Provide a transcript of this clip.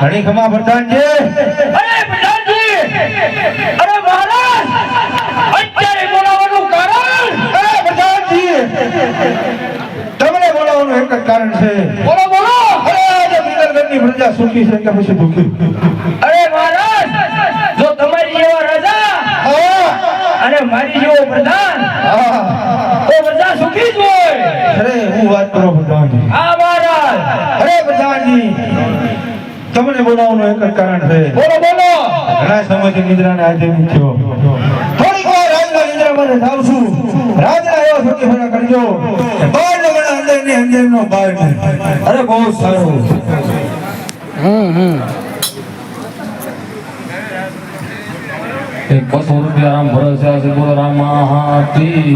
ઘણી ખમા પ્રધાનજી. અરે પ્રધાનજી! અરે મહારાજ! અત્યારે બોલાવવાનું કારણ? અરે પ્રધાનજી! તમને બોલાવવાનું એક જ કારણ છે. બોલો બોલો! અરે આજે મિનરગઢની પ્રજા સુખી છે કે પછી દુખી? અરે મહારાજ! જો તમારી જેવા રાજા હા. અને મારી જેવો પ્રધાન હા. તો પ્રજા સુખી જ હોય. અરે હું વાત કરો પ્રધાનજી. આ મહારાજ. અરે પ્રધાનજી. તમને બોલાવવાનું એક જ કારણ છે. બોલો બોલો. ઘણા સમયથી નિદ્રાને આજે થયો. થોડીક વાર રાજના નિદ્રામાં જાઉં છું. રાજના એવા સતી ફરા કરજો. બાર લગણ અંદરની અંદર નો બાર અરે બહુ સારું. હમ એક બસો રૂપિયા રામ ભરોસે બોલો રામ હાથી